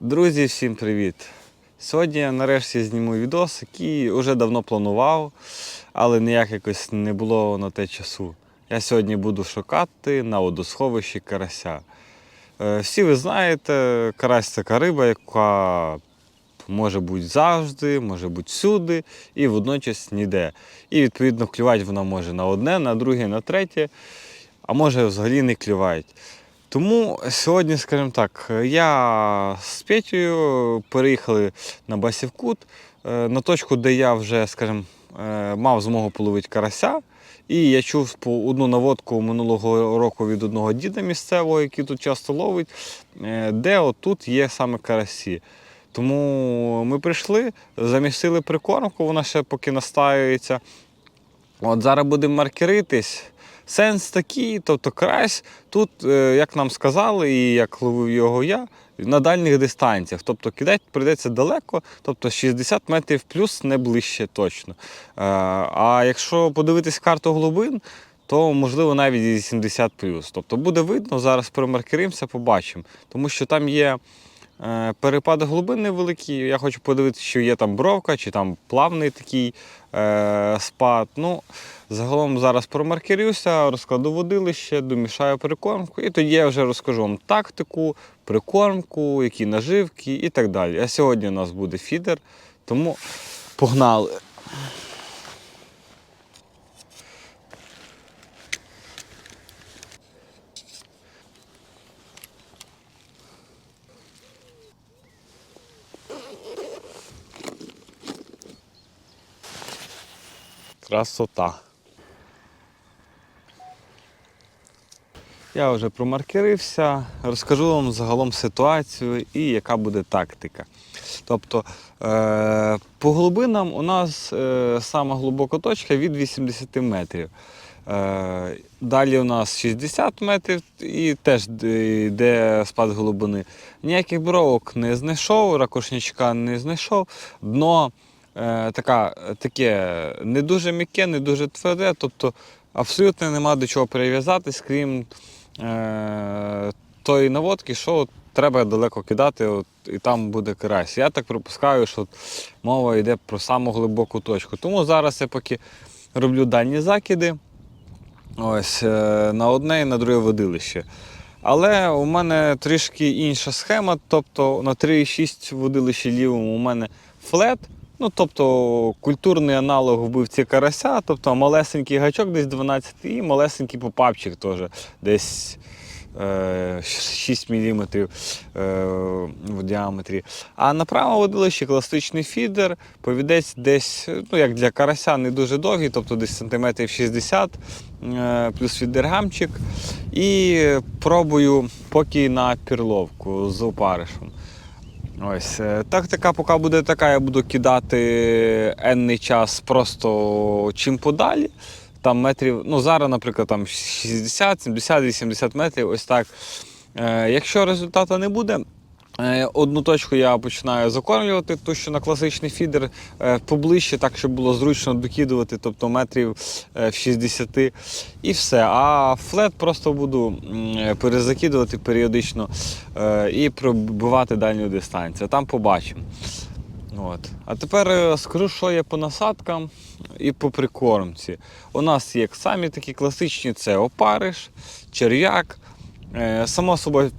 Друзі, всім привіт! Сьогодні я нарешті зніму відос, який вже давно планував, але ніяк якось не було на те часу. Я сьогодні буду шукати на водосховищі карася. Е, Всі ви знаєте, карась це така риба, яка може бути завжди, може бути всюди і водночас ніде. І відповідно клювати вона може на одне, на друге, на третє, а може взагалі не клювати. Тому сьогодні, скажімо так, я з Петєю переїхали на Басівкут, е, на точку, де я вже, скажімо, е, мав змогу половити карася. І я чув одну наводку минулого року від одного діда місцевого, який тут часто ловить, е, де отут є саме карасі. Тому ми прийшли, замістили прикормку, вона ще поки настаюється. От зараз будемо маркеритись. Сенс такий, тобто карась тут, е, як нам сказали, і як ловив його я, на дальніх дистанціях. Тобто кидати прийдеться далеко, тобто 60 метрів плюс не ближче точно. Е, А якщо подивитись карту глибин, то можливо навіть і 70 плюс. Тобто буде видно, зараз промаркеримося, побачимо. Тому що там є перепади глибин невеликі. Я хочу подивитися, що є там бровка, чи там плавний такий е, спад. Ну, Загалом зараз промаркерюся, розкладу водилище, домішаю прикормку, і тоді я вже розкажу вам тактику, прикормку, які наживки і так далі. А сьогодні у нас буде фідер, тому погнали. Красота. Я вже промаркерився, розкажу вам загалом ситуацію і яка буде тактика. Тобто е- по глибинам у нас е- сама глибока точка від 80 метрів. Е- далі у нас 60 метрів і теж йде спад глибини. Ніяких бровок не знайшов, ракушничка не знайшов. Дно така, таке не дуже м'яке, не дуже тверде, тобто абсолютно нема до чого прив'язатись, крім е, тої наводки, що от треба далеко кидати, от, і там буде карась. Я так припускаю, що от мова йде про саму глибоку точку. Тому зараз я поки роблю дальні закиди ось, е, на одне і на друге водилище. Але у мене трішки інша схема, тобто на 3,6 водилищі лівому у мене флет. Ну, тобто культурний аналог вбивці карася, тобто малесенький гачок десь 12 і малесенький попапчик теж десь е, 6 мм е, в діаметрі. А на правому водилищі класичний фідер, повідець десь, ну як для карася, не дуже довгий, тобто десь сантиметрів 60 е, плюс фідергамчик. І пробую поки на пірловку з опаришем. Ось е, тактика поки буде така, я буду кидати енний час просто чим подалі. Там метрів, ну зараз, наприклад, там 60, 70, 80 метрів, ось так. Е, якщо результату не буде, одну точку я починаю закормлювати, ту, що на класичний фідер е, поближче, так, щоб було зручно докидувати, тобто метрів е, в 60 і все. А флет просто буду перезакидувати періодично е, і пробивати дальню дистанцію. Там побачимо. От. А тепер е, скажу, що є по насадкам і по прикормці. У нас є самі такі класичні: це опариш, черв'як. Е, Само собою,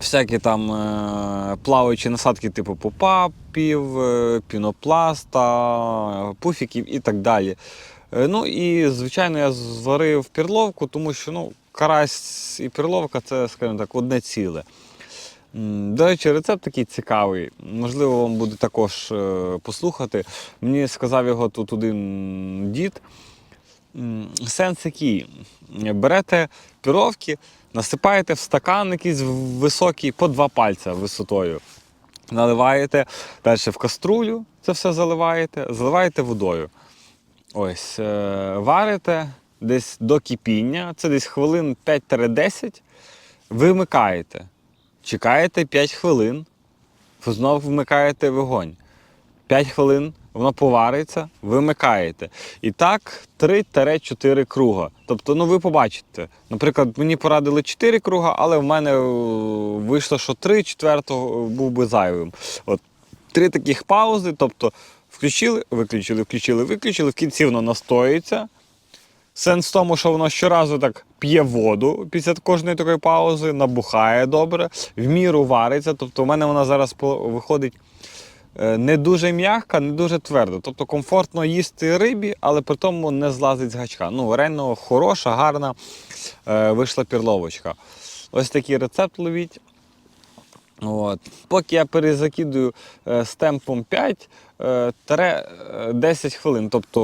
всякі там е, плаваючі насадки, типу попапів, е, пінопласта, пуфіків і так далі. Е, Ну і, звичайно, я зварив пірловку, тому що ну, карась і пірловка це, скажімо так, одне ціле. До речі, рецепт такий цікавий. Можливо, вам буде також послухати. Мені сказав його тут один дід. Сенс який? Берете піровки, насипаєте в стакан якийсь високий по два пальця висотою. Наливаєте далі в каструлю, це все заливаєте, заливаєте водою. Ось, е, варите десь до кипіння, це десь хвилин 5-10, вимикаєте. Чекаєте 5 хвилин, знову вмикаєте вогонь. 5 хвилин воно повариться, вимикаєте. І так 3-4 круга. Тобто, ну ви побачите. Наприклад, мені порадили 4 круга, але в мене е, вийшло, що 3 четвертого був би зайвим. От три таких паузи, тобто включили, виключили, включили, виключили, в кінці воно настоюється. Сенс в тому, що воно щоразу так п'є воду після кожної такої паузи, набухає добре, в міру вариться. Тобто, у мене вона зараз виходить е, не дуже м'яка, не дуже тверда. Тобто комфортно їсти рибі, але при тому не злазить з гачка. Ну, реально хороша, гарна е, вийшла пірловочка. Ось такий рецепт ловіть. От. Поки я перезакидую е, з темпом 5 е, тере, е, 10 хвилин. Тобто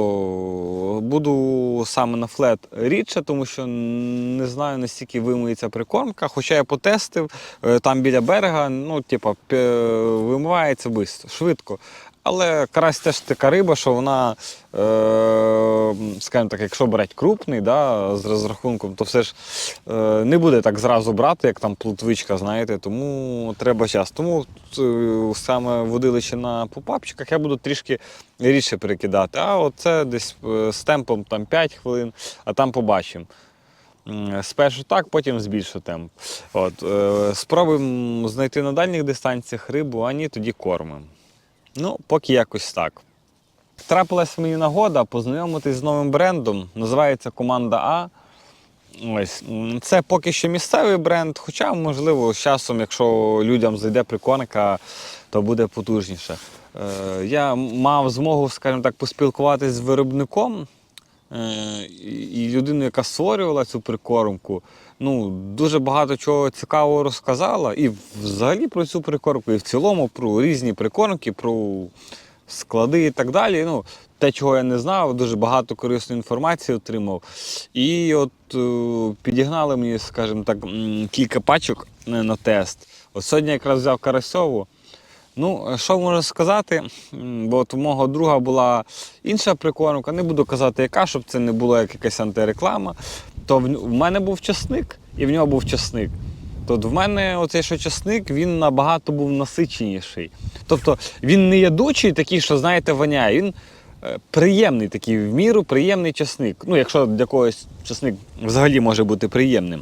буду саме на флет рідше, тому що не знаю настільки вимиється прикормка. Хоча я потестив е, там біля берега, ну, типа, вимивається швидко. Але карась теж така риба, що вона, е, скажімо так, якщо брати крупний да, з розрахунком, то все ж е, не буде так зразу брати, як там плутвичка, знаєте, тому треба час. Тому е, саме водилище на попапчиках я буду трішки рідше перекидати. А оце десь з темпом там 5 хвилин, а там побачимо. Спершу так, потім збільшу темп. От, спробуємо знайти на дальніх дистанціях рибу, а ні, тоді кормимо. Ну, поки якось так. Трапилась мені нагода познайомитись з новим брендом. Називається Команда А. Ось. Це поки що місцевий бренд, хоча, можливо, з часом, якщо людям зайде прикормка, то буде потужніше. Е, Я мав змогу, скажімо так, поспілкуватись з виробником е, і людиною, яка створювала цю прикормку. Ну, дуже багато чого цікавого розказала. І взагалі про цю прикормку, і в цілому про різні прикормки, про склади і так далі. Ну, те, чого я не знав, дуже багато корисної інформації отримав. І от е, підігнали мені, скажімо так, кілька пачок е, на тест. От сьогодні якраз взяв Карасьову. Ну, е, що можу сказати? Бо от у мого друга була інша прикормка, не буду казати, яка, щоб це не було як якась антиреклама. То в, мене був часник, і в нього був часник. Тобто в мене оцей що часник, він набагато був насиченіший. Тобто він не ядучий, такий, що, знаєте, воняє. Він е, приємний такий, в міру приємний часник. Ну, якщо для когось часник взагалі може бути приємним.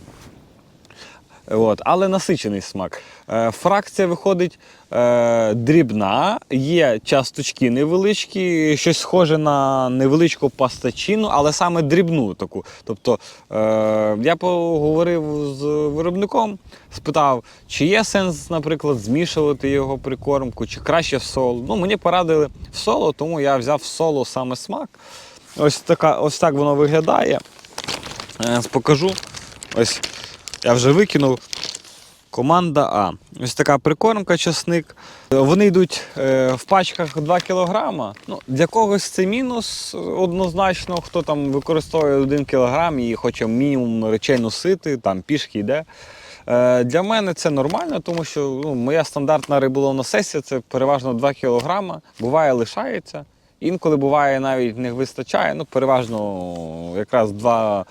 От, але насичений смак. Е, фракція виходить е, дрібна, є часточки невеличкі, щось схоже на невеличку пастачину, але саме дрібну таку. Тобто е, я поговорив з виробником, спитав, чи є сенс, наприклад, змішувати його прикормку, чи краще в соло. Ну, мені порадили в соло, тому я взяв в соло саме смак. Ось, така, ось так воно виглядає. Е, покажу. Ось я вже викинув. Команда А. Ось така прикормка, часник. Вони йдуть е, в пачках 2 кг. Ну, для когось це мінус однозначно, хто там використовує 1 кг і хоче мінімум речей носити, там пішки йде. Е, для мене це нормально, тому що ну, моя стандартна риболовна сесія це переважно 2 кг. Буває, лишається. Інколи буває навіть не вистачає, ну переважно якраз два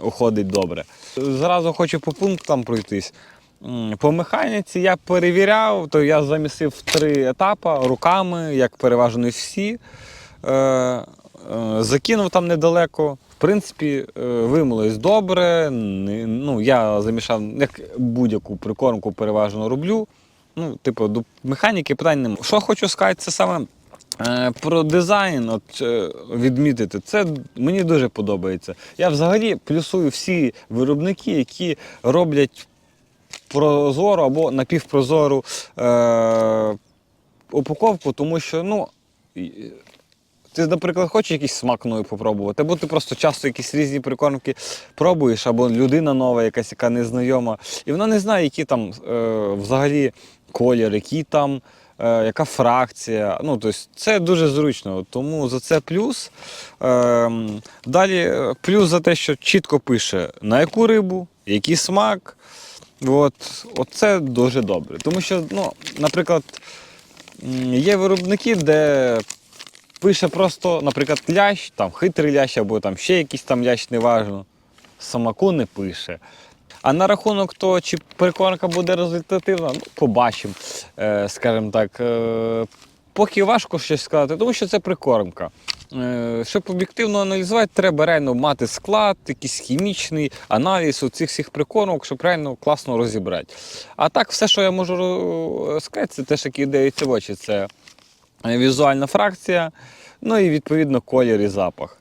уходить добре. Зразу хочу по пунктам пройтись. По механіці я перевіряв, то я замісив три етапи руками, як переважно всі. Е, е, закинув там недалеко. В принципі, е, вимилось добре. Ну, я замішав, як будь-яку прикормку переважно роблю. Ну, типу, до механіки питань немає. Що хочу сказати, це саме про дизайн от, е, відмітити. Це мені дуже подобається. Я взагалі плюсую всі виробники, які роблять прозору або напівпрозору е, упаковку, тому що, ну. ти, наприклад, хочеш якийсь смак новий попробувати, або ти просто часто якісь різні прикормки пробуєш, або людина нова, якась, яка незнайома, і вона не знає, які там е, взагалі колір, які там, е, яка фракція. Ну, тобто це дуже зручно. Тому за це плюс. Е, далі е, плюс за те, що чітко пише, на яку рибу, який смак. От, оце дуже добре. Тому що, ну, наприклад, є виробники, де пише просто, наприклад, лящ, там хитрий лящ, або там ще якийсь там лящ, неважно. Самаку не пише. А на рахунок того, чи прикормка буде результативна, ну, побачимо, е, скажімо так. Е, поки важко щось сказати, тому що це прикормка. Е, Щоб об'єктивно аналізувати, треба реально мати склад, якийсь хімічний аналіз цих всіх прикормок, щоб реально класно розібрати. А так, все, що я можу сказати, це те, що кидається в очі. Це візуальна фракція, ну і відповідно колір і запах.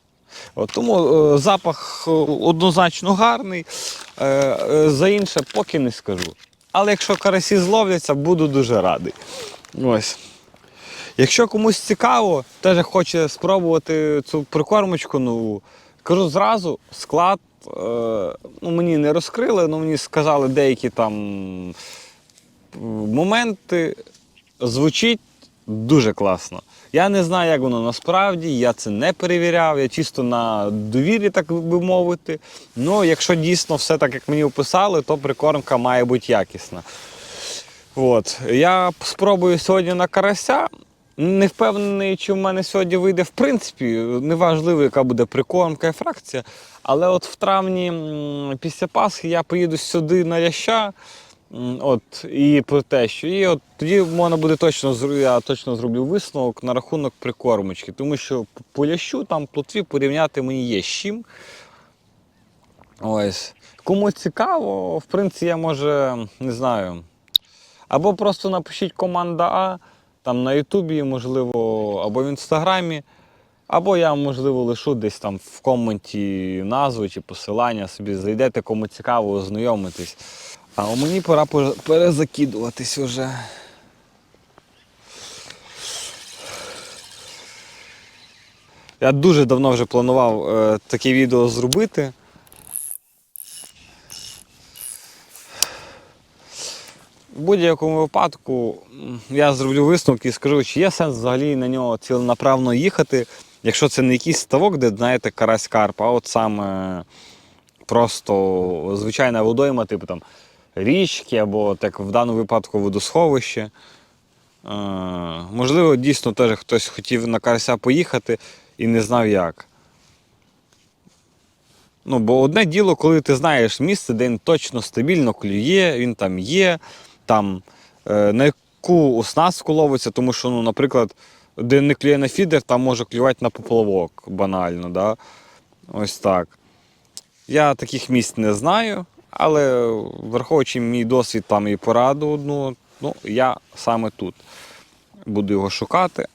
Тому е, запах е, однозначно гарний, е, за інше поки не скажу. Але якщо карасі зловляться, буду дуже радий. Ось. Якщо комусь цікаво, теж хоче спробувати цю прикормочку нову, кажу зразу, склад е, ну, мені не розкрили, але мені сказали деякі там моменти. Звучить дуже класно. Я не знаю, як воно насправді, я це не перевіряв, я чисто на довірі, так би мовити. Ну, якщо дійсно все так, як мені описали, то прикормка має бути якісна. От. Я спробую сьогодні на карася. Не впевнений, чи в мене сьогодні вийде. В принципі, неважливо, яка буде прикормка і фракція. Але от в травні після Пасхи я поїду сюди на Яща. От, і про те, що і от тоді можна буде точно я точно зроблю висновок на рахунок прикормочки, тому що по лящу там плотві порівняти мені є з чим. Ось. Кому цікаво, в принципі, я може, не знаю. Або просто напишіть команда А там на Ютубі, можливо, або в інстаграмі, або я, можливо, лишу десь там в коменті назву чи посилання собі зайдете, кому цікаво, ознайомитись. А у мені пора перезакидуватись уже. Я дуже давно вже планував е, таке відео зробити. В будь-якому випадку я зроблю висновки і скажу, чи є сенс взагалі на нього ціленаправно їхати, якщо це не якийсь ставок, де, знаєте, карась карп, а от саме просто звичайна водойма, типу там річки або так в даному випадку водосховище. Е, можливо, дійсно теж хтось хотів на карася поїхати і не знав як. Ну, бо одне діло, коли ти знаєш місце, де він точно стабільно клює, він там є, там е, на яку оснастку ловиться, тому що, ну, наприклад, де не клює на фідер, там може клювати на поплавок банально. Да? Ось так. Я таких місць не знаю, але враховуючи мій досвід там і пораду одну, ну, я саме тут буду його шукати.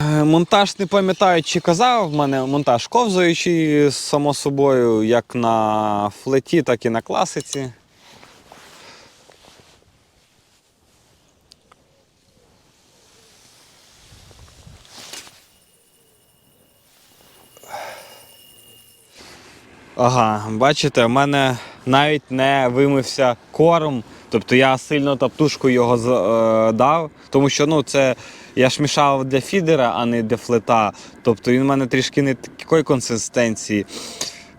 Е, Монтаж не пам'ятаю, чи казав, в мене монтаж ковзаючий, само собою, як на флеті, так і на класиці. Ага, бачите, в мене навіть не вимився корм. Тобто я сильно таптушку його е, дав, тому що ну, це я ж мішав для фідера, а не для флета. Тобто він в мене трішки не такої консистенції.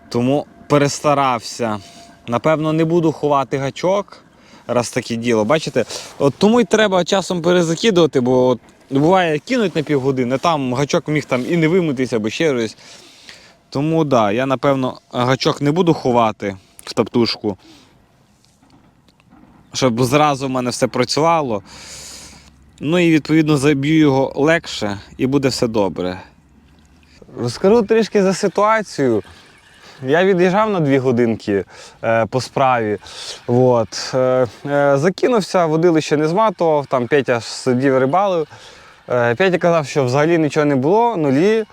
Тому перестарався. Напевно, не буду ховати гачок, раз таке діло. Бачите, от тому й треба часом перезакидувати, бо от, буває, кинуть на півгодини, там гачок міг там і не вимитися, або ще щось. Тому да, я напевно гачок не буду ховати в таптушку. Щоб зразу в мене все працювало. Ну і відповідно заб'ю його легше і буде все добре. Розкажу трішки за ситуацію. Я від'їжджав на дві годинки е, по справі. От. Е, е, закинувся, водилище не зматував, там Петя сидів рибалив. Е, Петя казав, що взагалі нічого не було, нулі.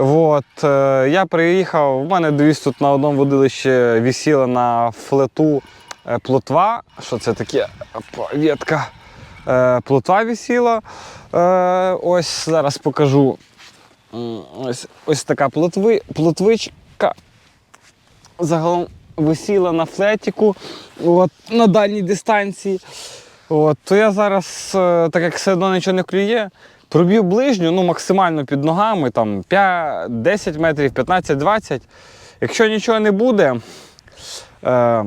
От, е, я приїхав, в мене дивіться, тут на одному водилищі висіла на флету е, плотва. Що це таке? Ветка. Е, плотва висіла. Ось зараз покажу. Ось, ось така плотви, плотвичка. Загалом висіла на флетіку от, на дальній дистанції. От, то я зараз, так як все одно нічого не клює, проб'ю ближню, ну максимально під ногами, там 5, 10 метрів, 15-20. Якщо нічого не буде, е,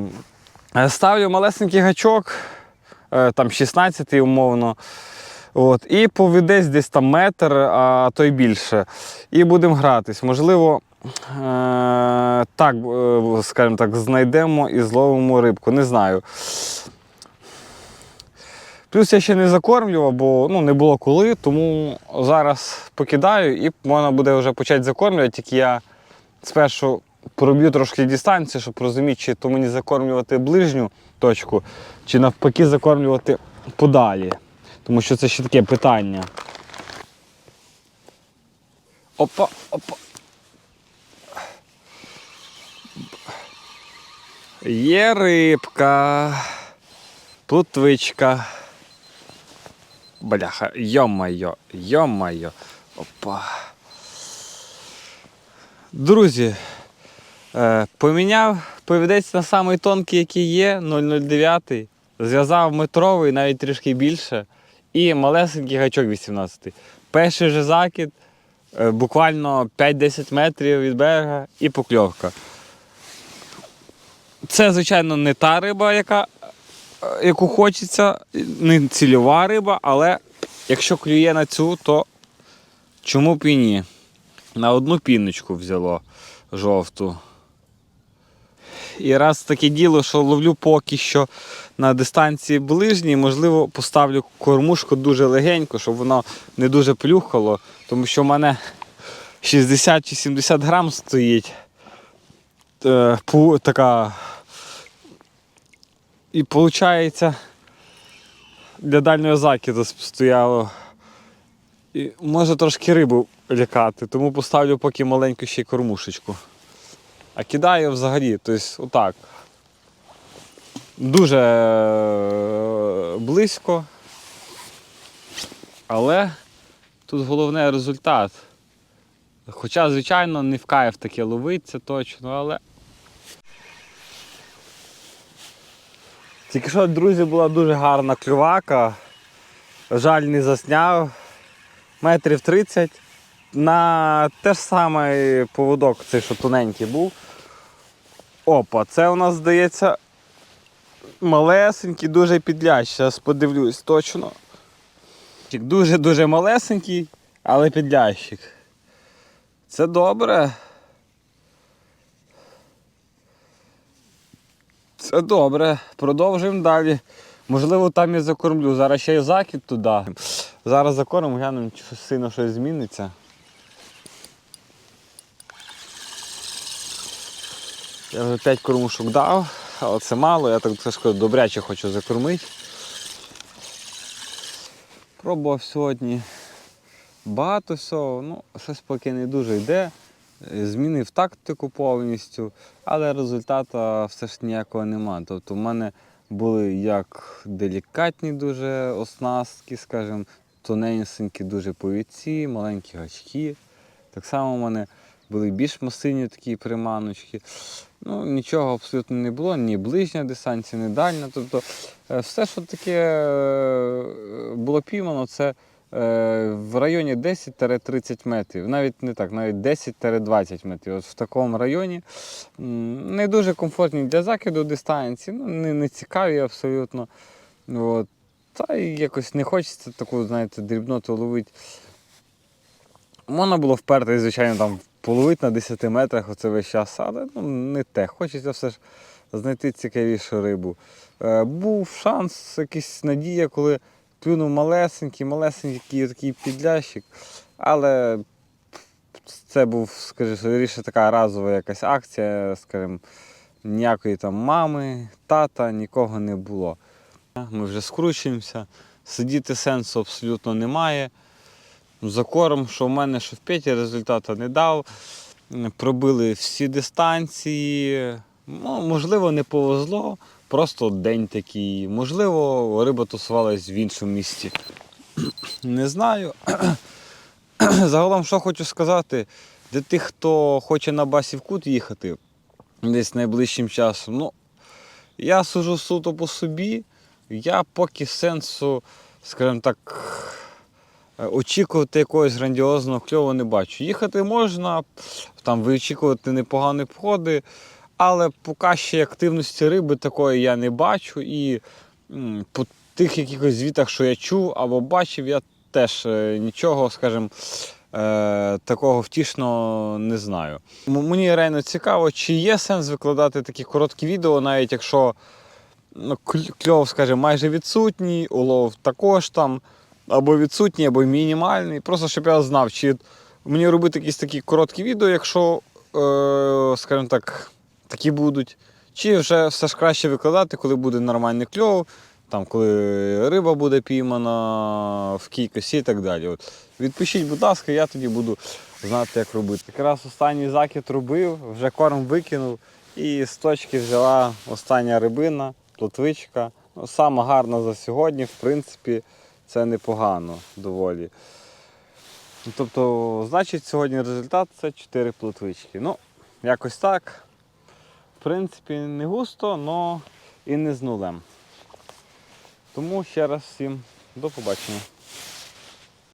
ставлю малесенький гачок, е, там 16 умовно. От, і поведесь десь там метр, а то й більше. І будемо гратись. Можливо, е, так, е, скажімо так, знайдемо і зловимо рибку. Не знаю. Плюс я ще не закормлював, бо ну, не було коли, тому зараз покидаю і можна буде вже почати закормлювати, тільки я спершу проб'ю трошки дистанцію, щоб розуміти, чи то мені закормлювати ближню точку, чи навпаки закормлювати подалі. Тому що це ще таке питання. Опа, опа. Є рибка, плутвичка. Бляха, йо-майо, йо-майо. Опа. Друзі, е, поміняв повідець на самий тонкий, який є, 009. Зв'язав метровий, навіть трішки більше. І малесенький гачок 18. Перший же закид, е, буквально 5-10 метрів від берега і покльовка. Це, звичайно, не та риба, яка, яку хочеться, не цільова риба, але якщо клює на цю, то чому б і ні? На одну піночку взяло жовту. І раз таке діло, що ловлю поки що на дистанції ближній, можливо, поставлю кормушку дуже легенько, щоб воно не дуже плюхало, тому що в мене 60 чи 70 грам стоїть. Е, така. І виходить, для дальнього закиду стояло. І може трошки рибу лякати, тому поставлю поки маленьку ще й кормушечку. А кидаю взагалі, тобто отак. Дуже е, близько. Але тут головне результат. Хоча, звичайно, не в кайф таке ловить, це точно, але. Тільки що, друзі, була дуже гарна клювака. Жаль, не засняв. Метрів 30. На те ж саме поводок, цей що тоненький був. Опа, це у нас здається малесенький, дуже підлящ. Зараз подивлюсь точно. Дуже-дуже малесенький, але підлящик. Це добре. Це добре. Продовжуємо далі. Можливо, там я закормлю. Зараз ще й закид туди. Зараз закормимо, глянемо, чи сильно щось зміниться. Я вже 5 кормушок дав, але це мало, я так трошки добряче хочу закормити. Пробував сьогодні багато всього, ну, щось поки не дуже йде. Змінив тактику повністю, але результату все ж ніякого нема. Тобто в мене були як делікатні дуже оснастки, скажімо, тоненькі дуже повідці, маленькі гачки. Так само в мене були більш масивні такі приманочки. Ну, нічого абсолютно не було, ні ближня дистанція, ні дальня. Тобто е, все, що таке е, було піймано, це е, в районі 10-30 метрів. Навіть не так, навіть 10-20 метрів. От в такому районі не дуже комфортні для закиду дистанції, ну, не, не цікаві абсолютно. От. Та й якось не хочеться таку, знаєте, дрібноту ловити. Можна було вперти, звичайно, там половити на 10 метрах оце весь час, але ну, не те. Хочеться все ж знайти цікавішу рибу. Е, був шанс, якийсь надія, коли клюнув малесенький, малесенький такий підлящик, але це був, скажімо, скоріше така разова якась акція, скажімо, ніякої там мами, тата, нікого не було. Ми вже скручуємося, сидіти сенсу абсолютно немає. За корм, що в мене, що в Петі результату не дав. Пробили всі дистанції. Ну, можливо, не повезло, просто день такий. Можливо, риба тусувалась в іншому місці. Не знаю. Загалом, що хочу сказати, для тих, хто хоче на басів кут їхати десь найближчим часом, ну, я сужу суто по собі, я поки сенсу, скажімо так, е, очікувати якогось грандіозного кльову не бачу. Їхати можна, там вичікувати непогані входи, але поки ще активності риби такої я не бачу. І по тих якихось звітах, що я чув або бачив, я теж е, нічого, скажімо, е, такого втішного не знаю. Мені реально цікаво, чи є сенс викладати такі короткі відео, навіть якщо ну, кльов, скажімо, майже відсутній, улов також там або відсутній, або мінімальний. Просто щоб я знав, чи мені робити якісь такі короткі відео, якщо, е, скажімо так, такі будуть. Чи вже все ж краще викладати, коли буде нормальний кльов, там, коли риба буде піймана в кількості і так далі. От. Відпишіть, будь ласка, я тоді буду знати, як робити. Якраз останній закид робив, вже корм викинув і з точки взяла остання рибина, плотвичка. Ну, сама гарна за сьогодні, в принципі, це непогано доволі. Тобто, значить, сьогодні результат це 4 плотвички. Ну, якось так. В принципі, не густо, але і не з нулем. Тому ще раз всім до побачення.